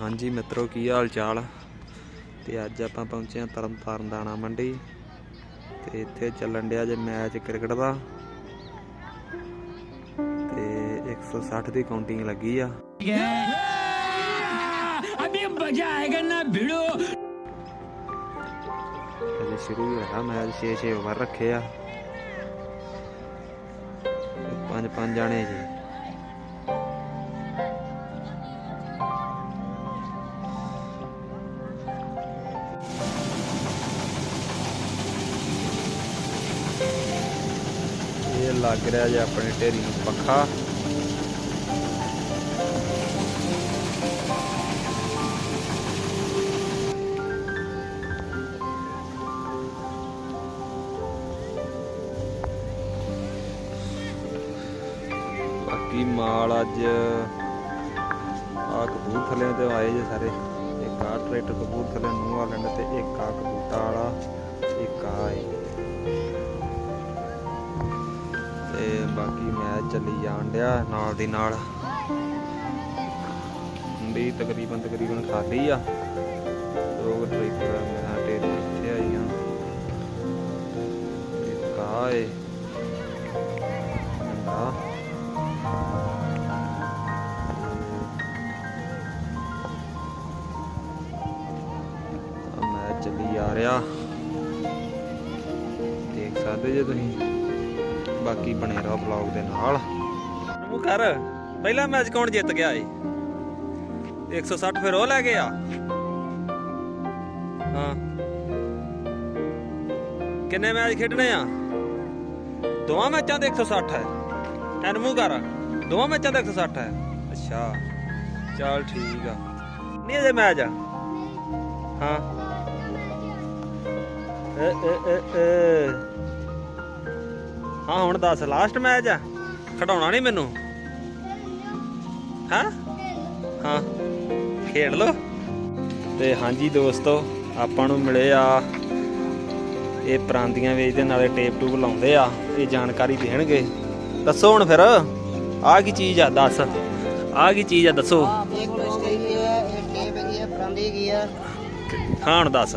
ਹਾਂਜੀ ਮਿੱਤਰੋ ਕੀ ਹਾਲ ਚਾਲ ਤੇ ਅੱਜ ਆਪਾਂ ਪਹੁੰਚੇ ਆ ਤਰਨਤਾਰਨ ਦਾਣਾ ਮੰਡੀ। ਤੇ ਇੱਥੇ ਚੱਲਣ ਡਿਆ ਜੇ ਮੈਚ ਕ੍ਰਿਕਟ ਦਾ। ਤੇ 160 ਦੀ ਕਾਊਂਟਿੰਗ ਲੱਗੀ ਆ। ਅਬੇ ਮਜ਼ਾ ਆਏਗਾ ਨਾ ਭਿੜੋ। ਅਜੇ ਸ਼ੁਰੂ ਹੀ ਹੋਇਆ ਮੈਚ 6-6 ਓਵਰ ਰੱਖੇ ਆ। ਪੰਜ ਪੰਜ ਜਾਣੇ ਜੀ। ਲੱਗ ਰਿਹਾ ਜੇ ਆਪਣੇ ਢੇਰੀ ਨੂੰ ਪੱਖਾ। ਬਾਕੀ ਮਾਲ ਅੱਜ ਆ ਕਬੂਤਰਲੇ ਤੇ ਆਏ ਜੇ ਸਾਰੇ। ਇੱਕ ਆ ਟਰੈਕਟਰ ਕਬੂਤਰਲੇ ਨੂੰ ਵਾਲਣ ਤੇ ਇੱਕ ਆ ਕਬੂਤਾ ਵਾਲਾ, ਇੱਕ ਆ ਤੇ ਬਾਕੀ ਮੈਚ ਚੱਲੀ ਜਾਣ ਡਿਆ ਨਾਲ ਦੀ ਨਾਲ। ਹੁੰਦੀ ਤਕਰੀਬਨ ਤਕਰੀਬਨ ਖਾਲੀ ਆ। ਦੋ ਕੁ ਮੇਰਾ ਟੇਰ ਇੱਥੇ ਆਈਆਂ ਇੱਕ ਆ ਆ ਮੈਚ ਚੱਲੀ ਆ ਰਿਹਾ। ਦੇਖ ਸਕਦੇ ਜੇ ਤੁਸੀਂ? ਬਾਕੀ ਬਣੇ ਰਹੋ ਬਲੌਗ ਦੇ ਨਾਲ। ਮੂੰਹ ਕਰ, ਪਹਿਲਾ ਮੈਚ ਕੌਣ ਜਿੱਤ ਗਿਆ ਏ? 160 ਫਿਰ ਉਹ ਲੈ ਗਿਆ ਹਾਂ। ਕਿੰਨੇ ਮੈਚ ਖੇਡਣੇ ਆ? ਦੋਵਾਂ ਮੈਚਾਂ ਦੇ 160 ਹੈ। ਐਨ ਕਰ, ਦੋਵਾਂ ਮੈਚਾਂ ਦਾ 160 ਹੈ। ਅੱਛਾ, ਚੱਲ ਠੀਕ ਆ। ਨਹੀਂ ਅਜੇ ਮੈਚ ਆ? ਹਾਂ। ਏ ਏ ਏ। ਹਾਂ ਹੁਣ ਦੱਸ ਲਾਸਟ ਮੈਚ ਆ? ਖਡਾਉਣਾ ਨਹੀਂ ਮੈਨੂੰ? ਹਾਂ? ਹਾਂ ਖੇਡ ਲੋ ਤੇ ਹਾਂਜੀ ਦੋਸਤੋ ਆਪਾਂ ਨੂੰ ਮਿਲੇ ਆ ਇਹ ਪ੍ਰਾਂਦੀਆਂ ਵੇਚਦੇ ਨਾਲੇ ਟੇਪ ਟੂਬ ਲਾਉਂਦੇ ਆ ਇਹ ਜਾਣਕਾਰੀ ਦੇਣਗੇ। ਦੱਸੋ ਹੁਣ ਫਿਰ ਆ ਕੀ ਚੀਜ਼ ਆ ਦੱਸ। ਆ ਕੀ ਚੀਜ਼ ਆ ਦੱਸੋ। ਹਾਂ ਹੁਣ ਦੱਸ।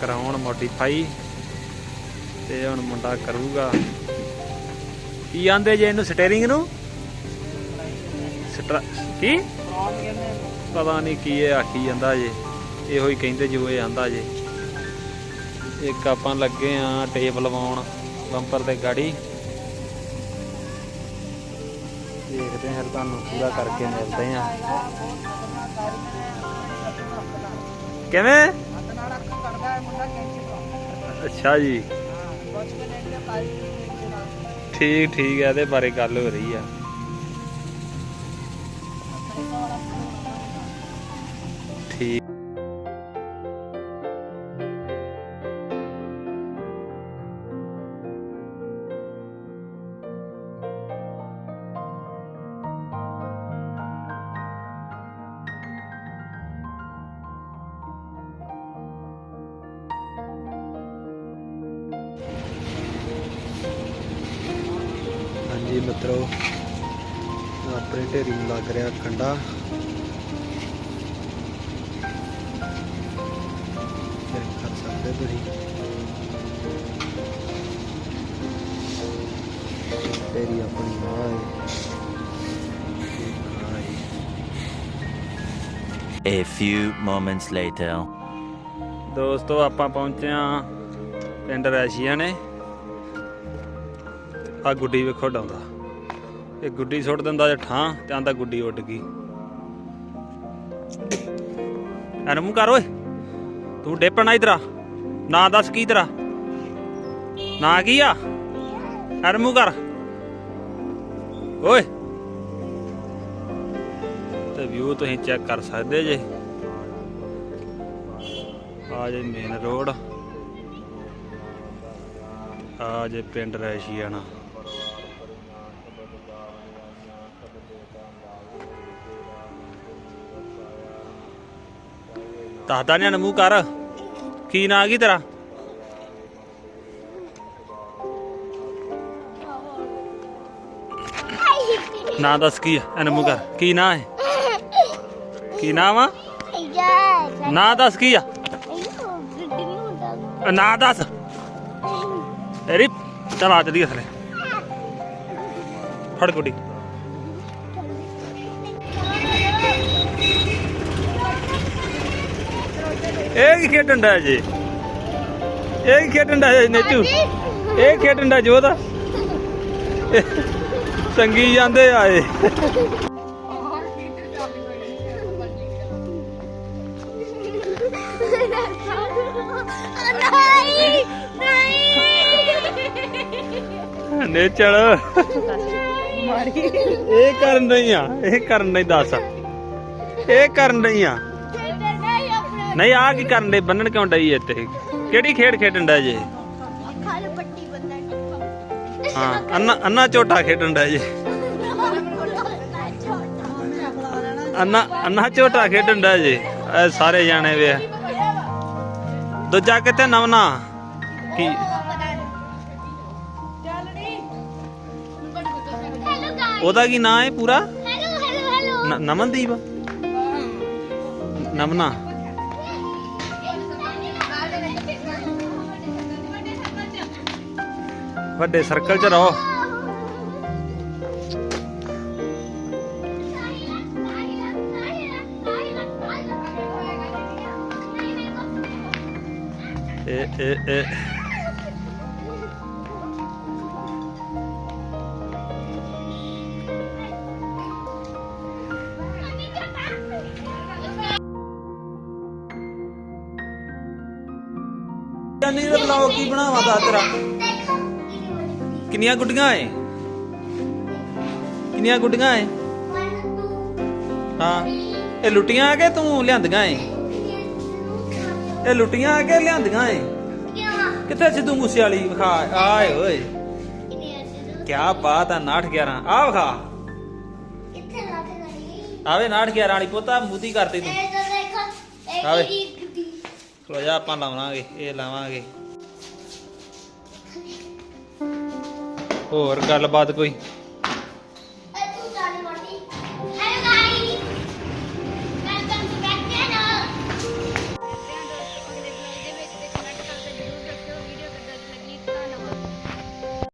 ਕਰਾਉਣ ਮੋਡੀਫਾਈ ਤੇ ਹੁਣ ਮੁੰਡਾ ਕਰੂਗਾ। ਕੀ ਆਂਦੇ ਜੇ ਇਹਨੂੰ ਸਟੀਅਰਿੰਗ ਨੂੰ? ਕੀ? ਪਤਾ ਨਹੀਂ ਕੀ ਇਹ ਆਖੀ ਜਾਂਦਾ ਜੇ। ਇਹੋ ਹੀ ਕਹਿੰਦੇ ਜੋ ਇਹ ਆਂਦਾ ਜੇ। ਇੱਕ ਆਪਾਂ ਲੱਗੇ ਆ ਟੇਪ ਲਵਾਉਣ ਬੰਪਰ ਤੇ ਗਾੜੀ। ਦੇਖਦੇ ਹਾਂ ਤੁਹਾਨੂੰ ਪੂਰਾ ਕਰਕੇ ਮਿਲਦੇ ਆ ਕਿਵੇਂ? ਅੱਛਾ ਜੀ। ਠੀਕ ਠੀਕ ਹੈ ਇਹਦੇ ਬਾਰੇ ਗੱਲ ਹੋ ਰਹੀ ਆ। ਹਾਂਜੀ ਮਿੱਤਰੋ ਆਪਣੇ ਢੇਰੀ ਨੂੰ ਲੱਗ ਰਿਹਾ ਕੰਡਾ ਚੈੱਕ ਕਰ ਸਕਦੇ ਤੁਸੀਂ ਢੇਰੀ ਆਪਣੀ ਹੈ। A few moments later. ਦੋਸਤੋ ਆਪਾਂ ਪਹੁੰਚੇ ਆ ਪਿੰਡ ਰੈਸ਼ੀਆ ਨੇ ਆ ਗੁੱਡੀ ਵੇਖੋ ਡਾਉਂਦਾ ਇਹ ਗੁੱਡੀ ਸੁੱਟ ਦਿੰਦਾ ਜੇ ਠਾਂ, ਤੇ ਆਂਦਾ ਗੁੱਡੀ ਉੱਡ ਗਈ। ਐਨ ਮੂੰਹ ਕਰ ਓਏ। ਤੂੰ ਡੇਪਣਾ ਇਧਰਾ ਨਾਂ ਦੱਸ ਕੀ ਤੇਰਾ। ਨਾਂ ਕੀ ਆ। ਐਨ ਮੂੰਹ ਕਰ। ਓਏ। ਤੇ ਵਿਊ ਤੁਸੀਂ ਚੈੱਕ ਕਰ ਸਕਦੇ ਜੇ। ਆ ਜੇ ਮੇਨ ਰੋਡ ਆ ਜੇ ਪਿੰਡ ਰੈਸ਼ੀਆਣਾ। ਦੱਸਦਾ ਨਿਆਣ ਮੂੰਹ ਕਰ। ਕੀ ਨਾਂ ਕੀ ਤੇਰਾ? ਨਾਂ ਦੱਸ ਕੀ ਆ? ਇਹਨੂੰ ਮੂੰਹ ਕਰ। ਕੀ ਨਾਂ ਹੈ ਕੀ ਨਾਂ ਵਾ? ਨਾਂ ਦੱਸ ਕੀ ਆ? ਅ, ਨਾਂ ਦੱਸ। ਤੇਰੀ ਚਲ ਆ ਚਲੀਏ ਫੜ ਗੁੱਡੀ। ਇਹ ਕੀ ਖੇਡਣ ਦਾ ਜੀ? ਇਹ ਕੀ ਖੇਡਣ ਦਾ ਜੀ ਨੇਚੂ? ਇਹ ਖੇਡਣ ਦਾ ਜੋਤ ਸੰਗੀ ਜਾਂਦੇ ਆਏ ਨਹੀਂ ਨਹੀਂ। ਨੇਚਰ। ਇਹ ਕਰਨ ਨਹੀਂ ਆ ਇਹ ਕਰਨ ਨਹੀਂ ਦੱਸ। ਇਹ ਕਰਨ ਨਹੀਂ ਆ। ਨਹੀਂ ਆ ਕੀ ਕਰਨ ਦੇ ਬੰਨਣ ਕਿਉਂ ਡਈ ਇੱਥੇ? ਕਿਹੜੀ ਖੇਡ ਖੇਡਣ ਦਾ ਜੇ? ਖਾਲ ਪੱਟੀ ਬੰਦਾ ਹਾਂ ਅੰਨਾ ਅੰਨਾ ਝੋਟਾ ਖੇਡਣ ਦਾ ਜੇ। ਅੰਨਾ ਅੰਨਾ ਝੋਟਾ ਖੇਡਣ ਦਾ ਜੇ। ਸਾਰੇ ਜਾਣੇ ਵੇ ਦੂਜਾ ਕਿਤੇ ਨਵਨਾ? ਕੀ? ਉਹਦਾ ਕੀ ਨਾਂ ਹੈ ਪੂਰਾ? ਹੈਲੋ ਹੈਲੋ ਹੈਲੋ ਨ- ਨਮਨਦੀਪ ਨਮਨਾ ਵੱਡੇ ਸਰਕਲ 'ਚ ਰਹੋ। ਇਹ ਇਹ ਇਹ ਜਾਨੀ ਦਾ ਬਲੌਗ ਕੀ ਬਣਾਵਾ ਦਾ ਤੇਰਾ? ਕਿੰਨੀਆਂ ਗੁੱਡੀਆਂ ਏ ਕਿੰਨੀਆਂ ਗੁੱਡੀਆਂ ਏ ਹਾਂ। ਇਹ ਲੁੱਟੀਆਂ ਆ ਕੇ ਤੂੰ ਲਿਆਂਦੀਆਂ ਏ ਇਹ ਲੁੱਟੀਆਂ ਆ ਕੇ ਲਿਆਂਦੀਆਂ ਏ ਕਿੱਥੇ ਸਿੱਧੂ ਮੂਸੇ ਵਾਲੀ ਵਿਖਾ? ਆਏ ਓਏ। ਕੀ ਬਾਤ ਆ 9 11 ਆ ਵਿਖਾ। ਆਵੇ 9 11 ਵਾਲੀ ਪੋਤਾ ਮੂਦੀ ਕਰਤੀ ਤੂੰ। ਇਹ ਤਾਂ ਦੇਖੋ ਇਹ ਆਵੇ। ਖਲੋ ਜਾ ਆਪਾਂ ਲਾਵਾਂਗੇ ਇਹ ਲਾਵਾਂਗੇ। ਹੋਰ ਗੱਲਬਾਤ ਕੋਈ?